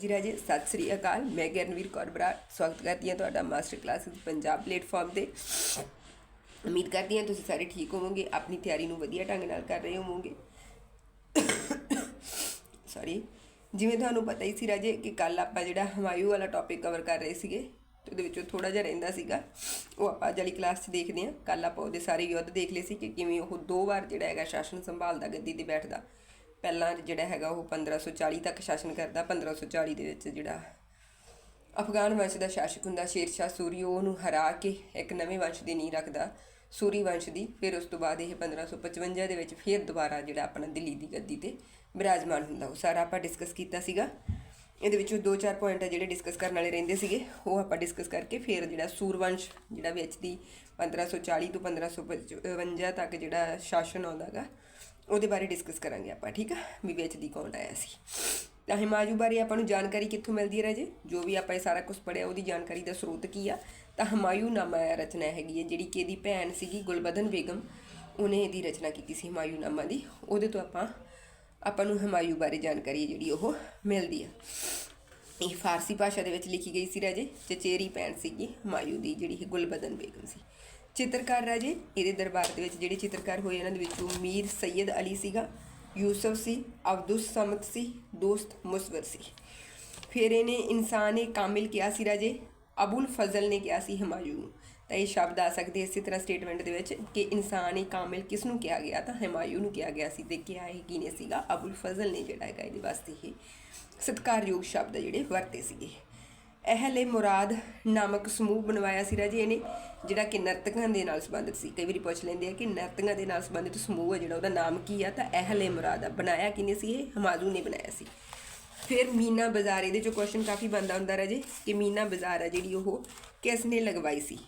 ਜੀ ਰਾਜੇ, ਸਤਿ ਸ੍ਰੀ ਅਕਾਲ। ਮੈਂ ਗਿਰਨਵੀਰ ਕੌਰ ਬਰਾੜ। ਸਵਾਗਤ ਕਰਦੀ ਹਾਂ ਤੁਹਾਡਾ ਮਾਸਟਰ ਕਲਾਸਿਸ ਪੰਜਾਬ ਪਲੇਟਫਾਰਮ ਤੇ। ਉਮੀਦ ਕਰਦੀ ਹਾਂ ਤੁਸੀਂ ਸਾਰੇ ਠੀਕ ਹੋਵੋਗੇ, ਆਪਣੀ ਤਿਆਰੀ ਨੂੰ ਵਧੀਆ ਢੰਗ ਨਾਲ ਕਰ ਰਹੇ ਹੋਵੋਗੇ। ਸੌਰੀ ਜਿਵੇਂ ਤੁਹਾਨੂੰ ਪਤਾ ਹੀ ਸੀ ਰਾਜੇ ਕਿ ਕੱਲ ਆਪਾਂ ਜਿਹੜਾ ਹਮਾਯੂ ਵਾਲਾ ਟੌਪਿਕ ਕਵਰ ਕਰ ਰਹੇ ਸੀਗੇ, ਤੇ ਉਹਦੇ ਵਿੱਚੋਂ ਥੋੜਾ ਜਿਹਾ ਰਹਿੰਦਾ ਸੀਗਾ। ਉਹ ਆਪਾਂ ਅੱਜ ਵਾਲੀ ਕਲਾਸ 'ਚ ਦੇਖਦੇ ਹਾਂ। ਕੱਲ ਆਪਾਂ ਉਹਦੇ ਸਾਰੇ ਯੁੱਧ ਦੇਖ ਲਏ ਸੀ ਕਿ ਕਿਵੇਂ ਉਹ ਦੋ ਵਾਰ ਜਿਹੜਾ ਹੈਗਾ ਸ਼ਾਸਨ ਸੰਭਾਲਦਾ, ਗੱਦੀ ਤੇ ਬੈਠਦਾ। ਪਹਿਲਾਂ ਜਿਹੜਾ ਹੈਗਾ ਉਹ 1540 ਤੱਕ ਸ਼ਾਸਨ ਕਰਦਾ 1540 ਦੇ ਵਿੱਚ ਜਿਹੜਾ ਅਫਗਾਨ ਵੰਸ਼ ਦਾ ਸ਼ਾਸਕ ਹੁੰਦਾ ਸ਼ੇਰ ਸ਼ਾਹ ਸੂਰੀ ਉਹਨੂੰ ਹਰਾ ਕੇ ਇੱਕ ਨਵੇਂ ਵੰਸ਼ ਦੀ ਨੀਂਹ ਰੱਖਦਾ, ਸੂਰੀ ਵੰਸ਼ ਦੀ, ਫਿਰ ਉਸ ਤੋਂ ਬਾਅਦ ਇਹ 1555 ਦੇ ਵਿੱਚ ਫਿਰ ਦੁਬਾਰਾ ਜਿਹੜਾ ਆਪਣਾ ਦਿੱਲੀ ਦੀ ਗੱਦੀ ਤੇ ਬਿਰਾਜਮਾਨ ਹੁੰਦਾ, ਉਹ ਸਾਰਾ ਆਪਾਂ ਡਿਸਕਸ ਕੀਤਾ ਸੀਗਾ। ਇਹਦੇ ਵਿੱਚੋਂ ਦੋ ਚਾਰ ਪੁਆਇੰਟ ਆ ਜਿਹੜੇ ਡਿਸਕਸ ਕਰਨ ਵਾਲੇ ਰਹਿੰਦੇ ਸੀਗੇ, ਉਹ ਆਪਾਂ ਡਿਸਕਸ ਕਰਕੇ ਫਿਰ ਜਿਹੜਾ ਸੂਰਵੰਸ਼ ਜਿਹੜਾ ਵਿੱਚ ਦੀ 1540 ਤੋਂ 1555 ਤੱਕ ਜਿਹੜਾ ਸ਼ਾਸਨ ਆਉਂਦਾਗਾ ਉਹਦੇ ਬਾਰੇ ਡਿਸਕਸ ਕਰਾਂਗੇ ਆਪਾਂ, ਠੀਕ ਆ? ਵੀ ਵਿੱਚ ਦੀ ਕੌਣ ਆਇਆ ਸੀ। ਤਾਂ ਹਿਮਾਯੂ ਬਾਰੇ ਆਪਾਂ ਨੂੰ ਜਾਣਕਾਰੀ ਕਿੱਥੋਂ ਮਿਲਦੀ ਹੈ ਰਾਜੇ? ਜੋ ਵੀ ਆਪਾਂ ਇਹ ਸਾਰਾ ਕੁਝ ਪੜਿਆ ਉਹਦੀ ਜਾਣਕਾਰੀ ਦਾ ਸਰੋਤ ਕੀ ਆ? ਤਾਂ ਹਮਾਯੂ ਨਾਮਾ ਰਚਨਾ ਹੈਗੀ ਹੈ, ਜਿਹੜੀ ਕਿ ਇਹਦੀ ਭੈਣ ਸੀਗੀ ਗੁਲਬਦਨ ਬੇਗਮ। ਉਹਨੇ ਇਹਦੀ ਰਚਨਾ ਕੀਤੀ ਸੀ ਹਮਾਯੂ ਨਾਮਾ ਦੀ। ਉਹਦੇ ਤੋਂ ਆਪਾਂ ਆਪਾਂ ਨੂੰ ਹਮਾਯੂ ਬਾਰੇ ਜਾਣਕਾਰੀ ਜਿਹੜੀ ਉਹ ਮਿਲਦੀ ਆ। ਇਹ ਫਾਰਸੀ ਭਾਸ਼ਾ ਦੇ ਵਿੱਚ ਲਿਖੀ ਗਈ ਸੀ ਰਾਜੇ, ਚਚੇਰੀ ਭੈਣ ਸੀਗੀ ਹਮਾਯੂ ਦੀ, ਜਿਹੜੀ ਇਹ ਗੁਲਬਦਨ ਬੇਗਮ ਸੀ। ਚਿੱਤਰਕਾਰ ਰਾਜੇ ਇਹਦੇ ਦਰਬਾਰ ਦੇ ਵਿੱਚ ਜਿਹੜੇ ਚਿੱਤਰਕਾਰ ਹੋਏ, ਇਹਨਾਂ ਦੇ ਵਿੱਚੋਂ ਮੀਰ ਸੈਯਦ ਅਲੀ ਸੀਗਾ, ਯੂਸਫ ਸੀ ਅਬਦੁਸ ਸਮਤ ਸੀ, ਦੋਸਤ ਮੁਸਵਰ ਸੀ। ਫਿਰ ਇਹਨੇ ਇਨਸਾਨ ਏ ਕਾਮਿਲ ਕਿਹਾ ਸੀ ਰਾਜੇ, ਅਬੁਲ ਫਜ਼ਲ ਨੇ ਕਿਹਾ ਸੀ ਹਮਾਯੂ ਨੂੰ। ਤਾਂ ਇਹ ਸ਼ਬਦ ਆ ਸਕਦੇ ਇਸੇ ਤਰ੍ਹਾਂ ਸਟੇਟਮੈਂਟ ਦੇ ਵਿੱਚ ਕਿ ਇਨਸਾਨ ਏ ਕਾਮਿਲ ਕਿਸ ਨੂੰ ਕਿਹਾ ਗਿਆ, ਤਾਂ ਹਮਾਯੂ ਨੂੰ ਕਿਹਾ ਗਿਆ ਸੀ। ਤੇ ਕਿਹਾ ਇਹ ਕੀ ਸੀਗਾ, ਅਬੁਲ ਫਜ਼ਲ ਨੇ ਜਿਹੜਾ ਹੈਗਾ ਇਹਦੇ ਵਾਸਤੇ ਇਹ ਸਤਿਕਾਰਯੋਗ ਸ਼ਬਦ ਆ ਜਿਹੜੇ ਵਰਤੇ ਸੀਗੇ। ਅਹਲੇ ਮੁਰਾਦ ਨਾਮਕ ਸਮੂਹ ਬਣਵਾਇਆ ਸੀ ਰਾਜੇ ਇਹਨੇ, ਜਿਹੜਾ ਕਿ ਨਰਤਕਾਂ ਦੇ ਨਾਲ ਸੰਬੰਧਿਤ ਸੀ। ਕਈ ਵਾਰੀ ਪੁੱਛ ਲੈਂਦੇ ਆ ਕਿ ਨਰਤਕਾਂ ਦੇ ਨਾਲ ਸੰਬੰਧਿਤ ਸਮੂਹ ਹੈ ਜਿਹੜਾ ਉਹਦਾ ਨਾਮ ਕੀ ਆ, ਤਾਂ ਅਹਲੇ ਮੁਰਾਦ ਆ। ਬਣਾਇਆ ਕਿਨੇ ਸੀ ਇਹ? ਹਮਾਜ਼ੂ ਨੇ ਬਣਾਇਆ ਸੀ। ਫਿਰ ਮੀਨਾ ਬਾਜ਼ਾਰ, ਇਹਦੇ ਚੋਂ ਕੁਐਸਚਨ ਕਾਫੀ ਬੰਦਾ ਹੁੰਦਾ ਰਾਜੇ, ਕਿ ਮੀਨਾ ਬਾਜ਼ਾਰ ਆ ਜਿਹੜੀ ਉਹ ਕਿਸ ਨੇ ਲਗਵਾਈ ਸੀ?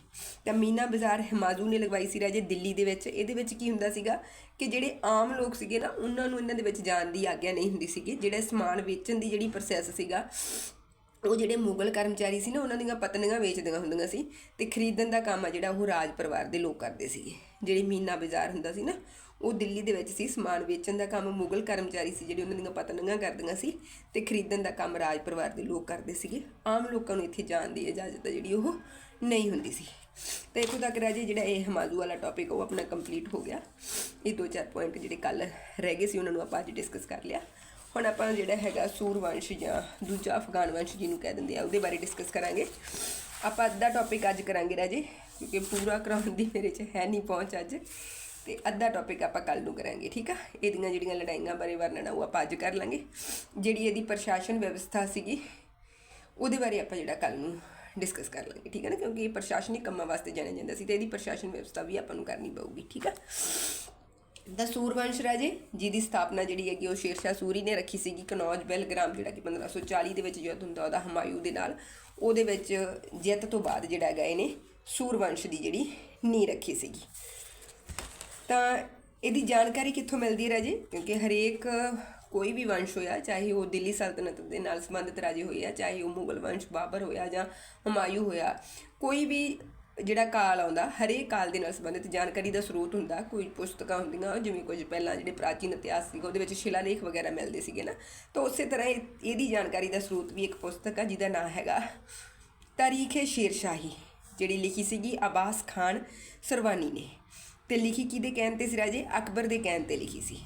ਤਾਂ ਮੀਨਾ ਬਾਜ਼ਾਰ ਹਮਾਜ਼ੂ ਨੇ ਲਗਵਾਈ ਸੀ ਰਾਜੇ ਦਿੱਲੀ ਦੇ ਵਿੱਚ। ਇਹਦੇ ਵਿੱਚ ਕੀ ਹੁੰਦਾ ਸੀਗਾ ਕਿ ਜਿਹੜੇ ਆਮ ਲੋਕ ਸੀਗੇ ਨਾ, ਉਹਨਾਂ ਨੂੰ ਇਹਨਾਂ ਦੇ ਵਿੱਚ ਜਾਣ ਦੀ ਆਗਿਆ ਨਹੀਂ ਹੁੰਦੀ ਸੀਗੀ। ਜਿਹੜਾ ਸਮਾਨ ਵੇਚਣ ਦੀ ਜਿਹੜੀ ਪ੍ਰੋਸੈਸ ਸੀਗਾ ਉਹ ਜਿਹੜੇ ਮੁਗਲ ਕਰਮਚਾਰੀ ਸੀ ਨਾ, ਉਹਨਾਂ ਦੀਆਂ ਪਤਨੀਆਂ ਵੇਚਦੀਆਂ ਹੁੰਦੀਆਂ ਸੀ ਤੇ ਖਰੀਦਣ ਦਾ ਕੰਮ ਆ ਜਿਹੜਾ ਉਹ ਰਾਜ ਪਰਿਵਾਰ ਦੇ ਲੋਕ ਕਰਦੇ ਸੀਗੇ। ਜਿਹੜੀ ਮੀਨਾ ਬਾਜ਼ਾਰ ਹੁੰਦਾ ਸੀ ਨਾ, ਉਹ ਦਿੱਲੀ ਦੇ ਵਿੱਚ ਸੀ, ਸਮਾਨ ਵੇਚਣ ਦਾ ਕੰਮ ਮੁਗਲ ਕਰਮਚਾਰੀ ਸੀ, ਜਿਹੜੇ ਉਹਨਾਂ ਦੀਆਂ ਪਤਨੀਆਂ ਕਰਦੀਆਂ ਸੀ ਤੇ ਖਰੀਦਣ ਦਾ ਕੰਮ ਰਾਜ ਪਰਿਵਾਰ ਦੇ ਲੋਕ ਕਰਦੇ ਸੀਗੇ। ਆਮ ਲੋਕਾਂ ਨੂੰ ਇੱਥੇ ਜਾਣ ਦੀ ਇਜਾਜ਼ਤ ਜਿਹੜੀ ਉਹ ਨਹੀਂ ਹੁੰਦੀ ਸੀ। ਤੇ ਇੱਥੋਂ ਤੱਕ ਰਾਜੇ, ਜਿਹੜਾ ਇਹ ਹਮਾਜ਼ੂ ਵਾਲਾ ਟੌਪਿਕ ਉਹ ਆਪਣਾ ਕੰਪਲੀਟ ਹੋ ਗਿਆ। ਇਹ ਦੋ ਚਾਰ ਪੁਆਇੰਟ ਜਿਹੜੇ ਕੱਲ ਰਹਿ ਗਏ ਸੀ, ਉਹਨਾਂ ਨੂੰ ਆਪਾਂ ਅੱਜ ਡਿਸਕਸ ਕਰ ਲਿਆ। ਹੁਣ ਆਪਾਂ ਜਿਹੜਾ ਹੈਗਾ ਸੂਰਵੰਸ਼ ਜਾਂ ਦੂਜਾ ਅਫਗਾਨ ਵੰਸ਼ ਜਿਹਨੂੰ ਕਹਿ ਦਿੰਦੇ ਆ, ਉਹਦੇ ਬਾਰੇ ਡਿਸਕਸ ਕਰਾਂਗੇ। ਆਪਾਂ ਅੱਧਾ ਟੌਪਿਕ ਅੱਜ ਕਰਾਂਗੇ ਰਾਜੇ, ਕਿਉਂਕਿ ਪੂਰਾ ਕਰਾਉਣ ਦੀ ਮੇਰੇ 'ਚ ਹੈ ਨਹੀਂ ਪਹੁੰਚ ਅੱਜ। ਤੇ ਅੱਧਾ ਟੌਪਿਕ ਆਪਾਂ ਕੱਲ ਨੂੰ ਕਰਾਂਗੇ, ਠੀਕ ਆ? ਇਹਦੀਆਂ ਜਿਹੜੀਆਂ ਲੜਾਈਆਂ ਬਾਰੇ ਵਰਣਨ ਆ, ਉਹ ਆਪਾਂ ਅੱਜ ਕਰ ਲਾਂਗੇ। ਜਿਹੜੀ ਇਹਦੀ ਪ੍ਰਸ਼ਾਸਨ ਵਿਵਸਥਾ ਸੀਗੀ, ਉਹਦੇ ਬਾਰੇ ਆਪਾਂ ਜਿਹੜਾ ਕੱਲ ਨੂੰ ਡਿਸਕਸ ਕਰ ਲਾਂਗੇ, ਠੀਕ ਹੈ ਨਾ? ਕਿਉਂਕਿ ਇਹ ਪ੍ਰਸ਼ਾਸਨਿਕ ਕੰਮਾਂ ਵਾਸਤੇ ਜਾਣਿਆ ਜਾਂਦਾ ਸੀ, ਤੇ ਇਹਦੀ ਪ੍ਰਸ਼ਾਸਨ ਵਿਵਸਥਾ ਵੀ ਆਪਾਂ ਨੂੰ ਕਰਨੀ ਪਊਗੀ, ਠੀਕ ਆ? ਦਾ ਸੂਰਵੰਸ਼ ਰਾਜੇ ਜਿਹਦੀ ਸਥਾਪਨਾ ਜਿਹੜੀ ਹੈਗੀ ਉਹ ਸ਼ੇਰਸ਼ਾਹ ਸੂਰੀ ਨੇ ਰੱਖੀ ਸੀਗੀ, ਕਨੌਜ ਬੈਲਗ੍ਰਾਮ, ਜਿਹੜਾ ਕਿ 1540 ਦੇ ਵਿੱਚ ਯੁੱਧ ਹੁੰਦਾ, ਉਹਦਾ ਹਮਾਯੂ ਦੇ ਨਾਲ। ਉਹਦੇ ਵਿੱਚ ਜਿੱਤ ਤੋਂ ਬਾਅਦ ਜਿਹੜਾ ਹੈਗਾ ਇਹਨੇ ਸੂਰਵੰਸ਼ ਦੀ ਜਿਹੜੀ ਨੀਂਹ ਰੱਖੀ ਸੀਗੀ। ਤਾਂ ਇਹਦੀ ਜਾਣਕਾਰੀ ਕਿੱਥੋਂ ਮਿਲਦੀ ਹੈ ਰਾਜੇ? ਕਿਉਂਕਿ ਹਰੇਕ ਕੋਈ ਵੀ ਵੰਸ਼ ਹੋਇਆ, ਚਾਹੇ ਉਹ ਦਿੱਲੀ ਸਲਤਨਤ ਦੇ ਨਾਲ ਸੰਬੰਧਿਤ ਰਾਜੇ ਹੋਏ ਆ, ਚਾਹੇ ਉਹ ਮੁਗਲ ਵੰਸ਼ ਬਾਬਰ ਹੋਇਆ ਜਾਂ ਹਮਾਯੂ ਹੋਇਆ, ਕੋਈ ਵੀ ਜਿਹੜਾ ਕਾਲ ਆਉਂਦਾ, ਹਰੇਕ ਕਾਲ ਦੇ ਨਾਲ ਸੰਬੰਧਿਤ ਜਾਣਕਾਰੀ ਦਾ ਸਰੋਤ ਹੁੰਦਾ, ਕੋਈ ਪੁਸਤਕਾਂ ਹੁੰਦੀਆਂ ਜਿਵੇਂ ਕੁਝ ਪਹਿਲਾਂ ਜਿਹੜੇ ਪ੍ਰਾਚੀਨ ਇਤਿਹਾਸ ਸੀਗਾ, ਉਹਦੇ ਵਿੱਚ ਸ਼ਿਲਾਲੇਖ ਵਗੈਰਾ ਮਿਲਦੇ ਸੀਗੇ ਨਾ। ਤਾਂ ਉਸੇ ਤਰ੍ਹਾਂ ਇਹ- ਇਹਦੀ ਜਾਣਕਾਰੀ ਦਾ ਸਰੋਤ ਵੀ ਇੱਕ ਪੁਸਤਕ ਆ, ਜਿਹਦਾ ਨਾਮ ਹੈਗਾ ਤਾਰੀਖ ਸ਼ੇਰਸ਼ਾਹੀ, ਜਿਹੜੀ ਲਿਖੀ ਸੀਗੀ ਅਬਾਸ ਖਾਨ ਸਰਵਾਨੀ ਨੇ। ਤੇ ਲਿਖੀ ਕਿਹਦੇ ਕਹਿਣ ਤੇ ਸੀ ਰਾਜੇ? ਅਕਬਰ ਦੇ ਕਹਿਣ ਤੇ ਲਿਖੀ ਸੀ।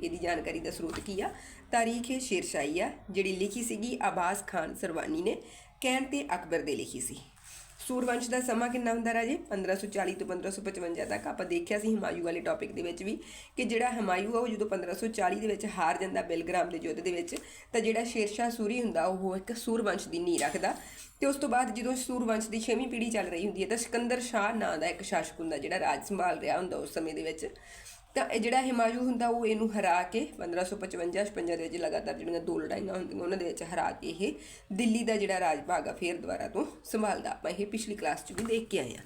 ਇਹਦੀ ਜਾਣਕਾਰੀ ਦਾ ਸਰੋਤ ਕੀ ਆ? ਤਾਰੀਖ ਸ਼ੇਰਸ਼ਾਹੀ ਆ, ਜਿਹੜੀ ਲਿਖੀ ਸੀਗੀ ਅਬਾਸ ਖਾਨ ਸਰਵਾਨੀ ਨੇ, ਕਹਿਣ ਤੇ ਅਕਬਰ ਦੇ ਲਿਖੀ ਸੀ। ਸੂਰਵੰਸ਼ ਦਾ ਸਮਾਂ ਕਿੰਨਾ ਹੁੰਦਾ ਰਾਜੇ? 1540 ਤੋਂ 1555 ਤੱਕ। ਆਪਾਂ ਦੇਖਿਆ ਸੀ ਹਮਾਯੂ ਵਾਲੇ ਟੌਪਿਕ ਦੇ ਵਿੱਚ ਵੀ ਕਿ ਜਿਹੜਾ ਹਮਾਯੂ ਆ, ਉਹ ਜਦੋਂ 1540 ਦੇ ਵਿੱਚ ਹਾਰ ਜਾਂਦਾ ਬਿਲਗ੍ਰਾਮ ਦੇ ਯੁੱਧ ਦੇ ਵਿੱਚ, ਤਾਂ ਜਿਹੜਾ ਸ਼ੇਰਸ਼ਾਹ ਸੂਰੀ ਹੁੰਦਾ, ਉਹ ਇੱਕ ਸੂਰਵੰਸ਼ ਦੀ ਨੀਂਹ ਰੱਖਦਾ। ਤੇ ਉਸ ਤੋਂ ਬਾਅਦ ਜਦੋਂ ਸੂਰਵੰਸ਼ ਦੀ 6ਵੀਂ ਪੀੜ੍ਹੀ ਚੱਲ ਰਹੀ ਹੁੰਦੀ ਹੈ, ਤਾਂ ਸਿਕੰਦਰ ਸ਼ਾਹ ਨਾਂ ਦਾ ਇੱਕ ਸ਼ਾਸਕ ਹੁੰਦਾ ਜਿਹੜਾ ਰਾਜ ਸੰਭਾਲ ਰਿਹਾ ਹੁੰਦਾ ਉਸ ਸਮੇਂ ਦੇ ਵਿੱਚ। ਤਾਂ ਇਹ ਜਿਹੜਾ ਹਿਮਾਯੂ ਹੁੰਦਾ ਉਹ ਇਹਨੂੰ ਹਰਾ ਕੇ 1555 56 ਦੇ ਵਿੱਚ ਲਗਾਤਾਰ ਜਿਹੜੀਆਂ ਦੋ ਲੜਾਈਆਂ ਹੁੰਦੀਆਂ ਉਹਨਾਂ ਦੇ ਵਿੱਚ ਹਰਾ ਕੇ ਇਹ ਦਿੱਲੀ ਦਾ ਜਿਹੜਾ ਰਾਜ ਭਾਗ ਆ ਫੇਰ ਦੁਬਾਰਾ ਤੋਂ ਸੰਭਾਲਦਾ। ਆਪਾਂ ਇਹ ਪਿਛਲੀ ਕਲਾਸ 'ਚ ਵੀ ਦੇਖ ਕੇ ਆਏ ਆ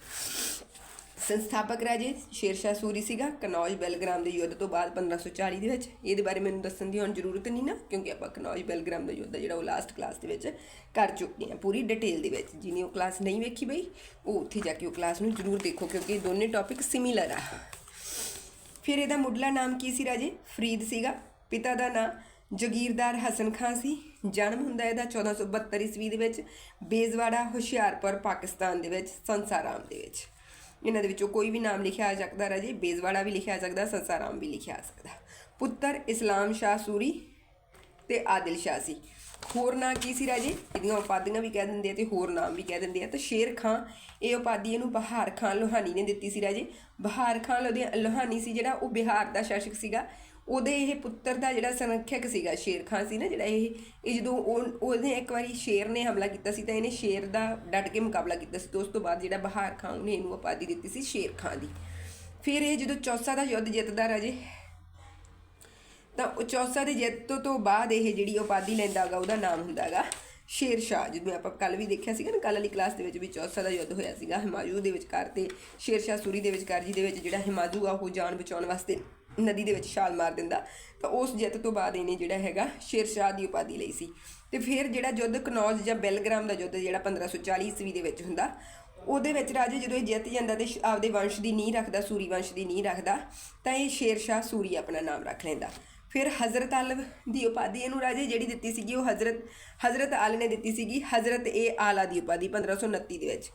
ਸੰਸਥਾਪਕ ਰਾਜੇ ਸ਼ੇਰਸ਼ਾਹ ਸੂਰੀ ਸੀਗਾ, ਕਨੌਜ ਬੈਲਗ੍ਰਾਮ ਦੇ ਯੁੱਧ ਤੋਂ ਬਾਅਦ 1540 ਦੇ ਵਿੱਚ। ਇਹਦੇ ਬਾਰੇ ਮੈਨੂੰ ਦੱਸਣ ਦੀ ਹੁਣ ਜ਼ਰੂਰਤ ਨਹੀਂ ਨਾ, ਕਿਉਂਕਿ ਆਪਾਂ ਕਨੌਜ ਬੈਲਗ੍ਰਾਮ ਦਾ ਯੁੱਧ ਜਿਹੜਾ ਉਹ ਲਾਸਟ ਕਲਾਸ ਦੇ ਵਿੱਚ ਕਰ ਚੁੱਕੇ ਹਾਂ ਪੂਰੀ ਡਿਟੇਲ ਦੇ ਵਿੱਚ। ਜਿਹਨੇ ਉਹ ਕਲਾਸ ਨਹੀਂ ਵੇਖੀ ਬਈ, ਉਹ ਉੱਥੇ ਜਾ ਕੇ ਉਹ ਕਲਾਸ ਨੂੰ ਜ਼ਰੂਰ ਦੇਖੋ, ਕਿਉਂਕਿ ਦੋਨੇ ਟੌਪਿਕ ਸਿਮਿਲਰ ਆ। ਫਿਰ ਇਹਦਾ ਮੁੱਢਲਾ ਨਾਮ ਕੀ ਸੀ ਰਾਜੇ? ਫਰੀਦ ਸੀਗਾ। ਪਿਤਾ ਦਾ ਨਾਮ ਜਗੀਰਦਾਰ ਹਸਨ ਖਾਨ ਸੀ। ਜਨਮ ਹੁੰਦਾ ਇਹਦਾ 1472 ਈਸਵੀ ਦੇ ਵਿੱਚ ਬੇਜ਼ਵਾੜਾ, ਹੁਸ਼ਿਆਰਪੁਰ, ਪਾਕਿਸਤਾਨ ਦੇ ਵਿੱਚ, ਸੰਸਾਰਾਮ ਦੇ ਵਿੱਚ। ਇਹਨਾਂ ਦੇ ਵਿੱਚੋਂ ਕੋਈ ਵੀ ਨਾਮ ਲਿਖਿਆ ਆ ਸਕਦਾ ਰਾਜੇ। ਬੇਜ਼ਵਾੜਾ ਵੀ ਲਿਖਿਆ ਆ ਸਕਦਾ, ਸੰਸਾਰਾਮ ਵੀ ਲਿਖਿਆ ਆ ਸਕਦਾ। ਪੁੱਤਰ ਇਸਲਾਮ ਸ਼ਾਹ ਸੂਰੀ ਤੇ ਆਦਿਲ ਸ਼ਾਹ ਸੀ। ਹੋਰ ਨਾਂ ਕੀ ਸੀ ਰਾਜੇ? ਇਹਦੀਆਂ ਉਪਾਧੀਆਂ ਵੀ ਕਹਿ ਦਿੰਦੇ ਆ ਤੇ ਹੋਰ ਨਾਮ ਵੀ ਕਹਿ ਦਿੰਦੇ ਆ। ਤਾਂ ਸ਼ੇਰ ਖਾਂ, ਇਹ ਉਪਾਧੀ ਇਹਨੂੰ ਬਹਾਰ ਖਾਨ ਲੋਹਾਨੀ ਨੇ ਦਿੱਤੀ ਸੀ ਰਾਜੇ। ਬਹਾਰ ਖਾਨ ਲੋਧੀ- ਲੋਹਾਨੀ ਸੀ ਜਿਹੜਾ, ਉਹ ਬਿਹਾਰ ਦਾ ਸ਼ਾਸਕ ਸੀਗਾ। ਉਹਦੇ ਇਹ ਪੁੱਤਰ ਦਾ ਜਿਹੜਾ ਸੰਰਖਿਅਕ ਸੀਗਾ, ਸ਼ੇਰ ਖਾਨ ਸੀ ਨਾ ਜਿਹੜਾ ਇਹ ਇਹ ਜਦੋਂ ਉਹ, ਉਹਨੇ ਇੱਕ ਵਾਰੀ ਸ਼ੇਰ ਨੇ ਹਮਲਾ ਕੀਤਾ ਸੀ ਤਾਂ ਇਹਨੇ ਸ਼ੇਰ ਦਾ ਡਟ ਕੇ ਮੁਕਾਬਲਾ ਕੀਤਾ ਸੀ ਤੇ ਉਸ ਤੋਂ ਬਾਅਦ ਜਿਹੜਾ ਬਹਾਰ ਖਾਨ ਨੇ ਇਹਨੂੰ ਉਪਾਧੀ ਦਿੱਤੀ ਸੀ ਸ਼ੇਰ ਖਾਨ ਦੀ। ਫਿਰ ਇਹ ਜਦੋਂ ਚੌਸਾ ਦਾ ਯੁੱਧ ਜਿੱਤਦਾ ਰਾਜੇ ਤਾਂ ਉਹ ਚੌਸਾ ਦੇ ਜਿੱਤ ਤੋਂ ਬਾਅਦ ਇਹ ਜਿਹੜੀ ਉਪਾਧੀ ਲੈਂਦਾ ਹੈਗਾ, ਉਹਦਾ ਨਾਮ ਹੁੰਦਾ ਹੈਗਾ ਸ਼ੇਰ ਸ਼ਾਹ। ਜਦੋਂ ਆਪਾਂ ਕੱਲ ਵੀ ਦੇਖਿਆ ਸੀਗਾ ਨਾ ਕੱਲ ਵਾਲੀ ਕਲਾਸ ਦੇ ਵਿੱਚ ਵੀ ਚੌਸਾ ਦਾ ਯੁੱਧ ਹੋਇਆ ਸੀਗਾ, ਹਿਮਾਯੂ ਦੇ ਵਿਚਕਾਰ ਤੇ ਸ਼ੇਰ ਸ਼ਾਹ ਸੂਰੀ ਦੇ ਵਿਚਕਾਰ, ਜਿਹਦੇ ਵਿੱਚ ਜਿਹੜਾ ਹਿਮਾਯੂ ਆ, ਉਹ ਜਾਨ ਬਚਾਉਣ ਵਾਸਤੇ ਨਦੀ ਦੇ ਵਿੱਚ ਛਾਲ ਮਾਰ ਦਿੰਦਾ। ਤਾਂ ਉਸ ਜਿੱਤ ਤੋਂ ਬਾਅਦ ਇਹਨੇ ਜਿਹੜਾ ਹੈਗਾ ਸ਼ੇਰ ਸ਼ਾਹ ਦੀ ਉਪਾਧੀ ਲਈ ਸੀ। ਤੇ ਫਿਰ ਜਿਹੜਾ ਯੁੱਧ ਕਨੌਜ ਜਾਂ ਬੈਲਗ੍ਰਾਮ ਦਾ ਯੁੱਧ, ਜਿਹੜਾ 1540 ਈਸਵੀ ਦੇ ਵਿੱਚ ਹੁੰਦਾ, ਉਹਦੇ ਵਿੱਚ ਰਾਜੇ ਜਦੋਂ ਇਹ ਜਿੱਤ ਜਾਂਦਾ ਤੇ ਸ਼- ਆਪਦੇ ਵੰਸ਼ ਦੀ ਨੀਂਹ ਰੱਖਦਾ, ਸੂਰੀ ਵੰਸ਼ ਦੀ ਨੀਂਹ ਰੱਖਦਾ, ਤਾਂ ਇਹ ਸ਼ੇਰ ਸ਼ਾਹ ਸੂਰੀ ਆਪਣਾ ਨਾਮ ਰੱਖ ਲੈਂਦਾ। ਫਿਰ ਹਜ਼ਰਤ ਅਲ ਦੀ ਉਪਾਧੀ ਇਹਨੂੰ ਰਾਜੇ ਜਿਹੜੀ ਦਿੱਤੀ ਸੀਗੀ ਉਹ ਹਜ਼ਰਤ ਹਜ਼ਰਤ ਅਲ ਨੇ ਦਿੱਤੀ ਸੀਗੀ ਹਜ਼ਰਤ ਏ ਆਲਾ ਦੀ ਉਪਾਧੀ 1529 ਦੇ ਵਿੱਚ।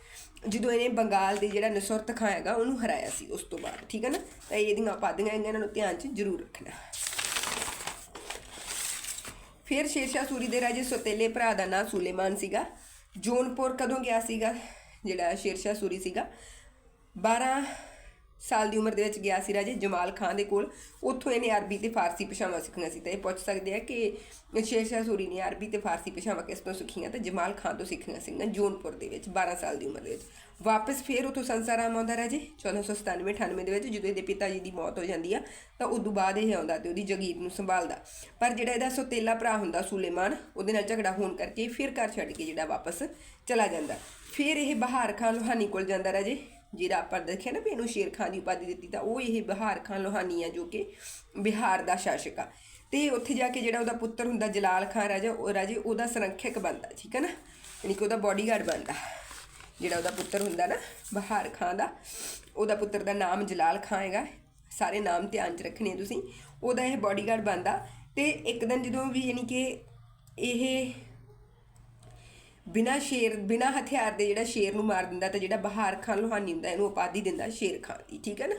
ਜਦੋਂ ਇਹਨੇ ਬੰਗਾਲ ਦੇ ਜਿਹੜਾ ਨਸਰਤ ਖਾਂ ਹੈਗਾ ਉਹਨੂੰ ਹਰਾਇਆ ਸੀ ਉਸ ਤੋਂ ਬਾਅਦ, ਠੀਕ ਹੈ ਨਾ? ਤਾਂ ਇਹਦੀਆਂ ਉਪਾਧੀਆਂ ਇਹਨਾਂ ਨੂੰ ਧਿਆਨ 'ਚ ਜ਼ਰੂਰ ਰੱਖਣਾ। ਫਿਰ ਸ਼ੇਰਸ਼ਾਹ ਸੂਰੀ ਦੇ ਰਾਜੇ ਸੋਤੇਲੇ ਭਰਾ ਦਾ ਨਾਂ ਸੁਲੇਮਾਨ ਸੀਗਾ। ਜੋਨਪੁਰ ਕਦੋਂ ਗਿਆ ਸੀਗਾ? ਜਿਹੜਾ ਸ਼ੇਰਸ਼ਾਹ ਸੂਰੀ ਸੀਗਾ। 12 ਸਾਲ ਦੀ ਉਮਰ ਦੇ ਵਿੱਚ ਗਿਆ ਸੀ ਰਾਜੇ ਜਮਾਲ ਖਾਨ ਦੇ ਕੋਲ। ਉੱਥੋਂ ਇਹਨੇ ਅਰਬੀ ਤੇ ਫਾਰਸੀ ਭਾਸ਼ਾਵਾਂ ਸਿੱਖੀਆਂ ਸੀ ਤਾਂ ਇਹ ਪੁੱਛ ਸਕਦੇ ਆ ਕਿ ਸ਼ੇਰ ਸ਼ਾਹ ਸੂਰੀ ਨੇ ਅਰਬੀ ਤੇ ਫਾਰਸੀ ਭਾਸ਼ਾਵਾਂ ਕਿਸ ਤੋਂ ਸਿੱਖੀਆਂ ਤਾਂ ਜਮਾਲ ਖਾਨ ਤੋਂ ਸਿੱਖੀਆਂ ਸੀਗੀਆਂ ਜੋਨਪੁਰ ਦੇ ਵਿੱਚ 12 ਸਾਲ ਦੀ ਉਮਰ ਦੇ ਵਿੱਚ। ਵਾਪਸ ਫੇਰ ਉੱਥੋਂ ਸੰਸਾਰਾਮ ਆਉਂਦਾ ਰਾਜੇ 1497 98 ਦੇ ਵਿੱਚ ਜਦੋਂ ਇਹਦੇ ਪਿਤਾ ਜੀ ਦੀ ਮੌਤ ਹੋ ਜਾਂਦੀ ਆ, ਤਾਂ ਉਦੋਂ ਬਾਅਦ ਇਹ ਆਉਂਦਾ ਤੇ ਉਹਦੀ ਜਗੀਰ ਨੂੰ ਸੰਭਾਲਦਾ। ਪਰ ਜਿਹੜਾ ਇਹਦਾ ਸੋਤੇਲਾ ਭਰਾ ਹੁੰਦਾ ਸੁਲੇਮਾਨ, ਉਹਦੇ ਨਾਲ ਝਗੜਾ ਹੋਣ ਕਰਕੇ ਫਿਰ ਘਰ ਛੱਡ ਕੇ ਜਿਹੜਾ ਵਾਪਸ ਚਲਾ ਜਾਂਦਾ। ਫਿਰ ਇਹ ਬਹਾਰ ਖਾਨ ਲੋਹਾਨੀ ਕੋਲ ਜਾਂਦਾ ਰਾਜੇ ਜਿਹੜਾ ਆਪਾਂ ਦੇਖਿਆ ਨਾ ਵੀ ਇਹਨੂੰ ਸ਼ੇਰ ਖਾਨ ਦੀ ਉਪਾਧੀ ਦਿੱਤੀ, ਤਾਂ ਉਹ ਇਹ ਬਹਾਰ ਖਾਨ ਲੋਹਾਨੀ ਆ ਜੋ ਕਿ ਬਿਹਾਰ ਦਾ ਸ਼ਾਸਕ ਆ। ਤੇ ਉੱਥੇ ਜਾ ਕੇ ਜਿਹੜਾ ਉਹਦਾ ਪੁੱਤਰ ਹੁੰਦਾ ਜਲਾਲ ਖਾਨ ਰਾਜਾ, ਉਹ ਰਾਜੇ ਉਹਦਾ ਸੰਰਖਿਅਕ ਬਣਦਾ, ਠੀਕ ਹੈ ਨਾ? ਯਾਨੀ ਕਿ ਉਹਦਾ ਬਾਡੀਗਾਰਡ ਬਣਦਾ। ਜਿਹੜਾ ਉਹਦਾ ਪੁੱਤਰ ਹੁੰਦਾ ਨਾ ਬਹਾਰ ਖਾਨ ਦਾ, ਉਹਦਾ ਪੁੱਤਰ ਦਾ ਨਾਮ ਜਲਾਲ ਖਾਨ ਹੈਗਾ। ਸਾਰੇ ਨਾਮ ਧਿਆਨ 'ਚ ਰੱਖਣੇ ਤੁਸੀਂ। ਉਹਦਾ ਇਹ ਬਾਡੀਗਾਰਡ ਬਣਦਾ। ਤੇ ਇੱਕ ਦਿਨ ਜਦੋਂ ਵੀ ਯਾਨੀ ਕਿ ਇਹ ਬਿਨਾ ਸ਼ੇਰ, ਬਿਨਾ ਹਥਿਆਰ ਦੇ ਜਿਹੜਾ ਸ਼ੇਰ ਨੂੰ ਮਾਰ ਦਿੰਦਾ ਤਾਂ ਜਿਹੜਾ ਬਹਾਰ ਖਾਨ ਲੋਹਾਨੀ ਹੁੰਦਾ, ਇਹਨੂੰ ਉਪਾਧੀ ਦਿੰਦਾ ਸ਼ੇਰ ਖਾਨ ਦੀ, ਠੀਕ ਹੈ ਨਾ?